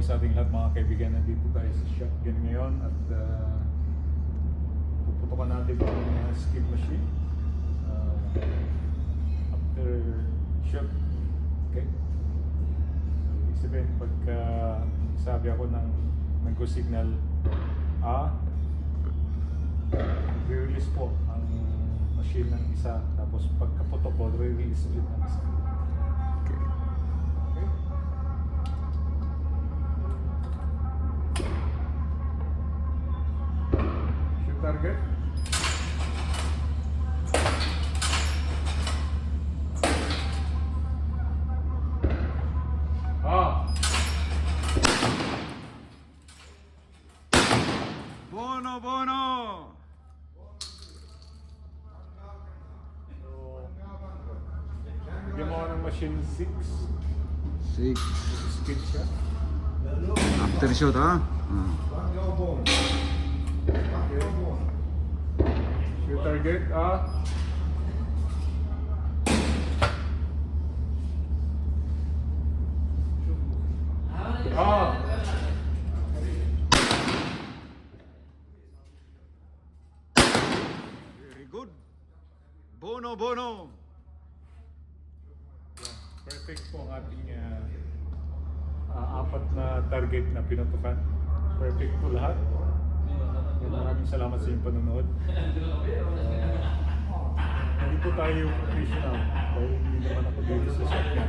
buhay sa ating lahat mga kaibigan. Nandito tayo sa shotgun ngayon at uh, puputokan natin ang uh, skip machine. Uh, after shot, okay? So, sabihin, pagka sabi ako ng nag signal A, release po ang machine ng isa. Tapos pagkaputok ko, Shoot target. Ah! Bono, bono! So, bigyan mo ako ng machine 6. Six. Skid siya. After shot, ha? Ah. Target. Ah! Ah! Very good. Bono, bono! Perfect po ang ating ah, ah, apat na target na pinutukan. Perfect po lahat. Maraming salamat sa inyong panonood. Ah, hindi po tayo professional dahil hindi naman ako dito sa shotgun.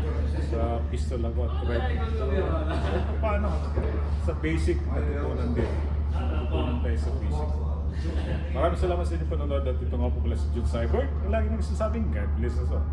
Sa pistol ako at rifle. So, paano? Sa basic natutunan din. Natutunan tayo sa basic. Maraming salamat sa inyong panonood at ito nga po pala si Jun Cyborg. Lagi nagsasabing God bless us all.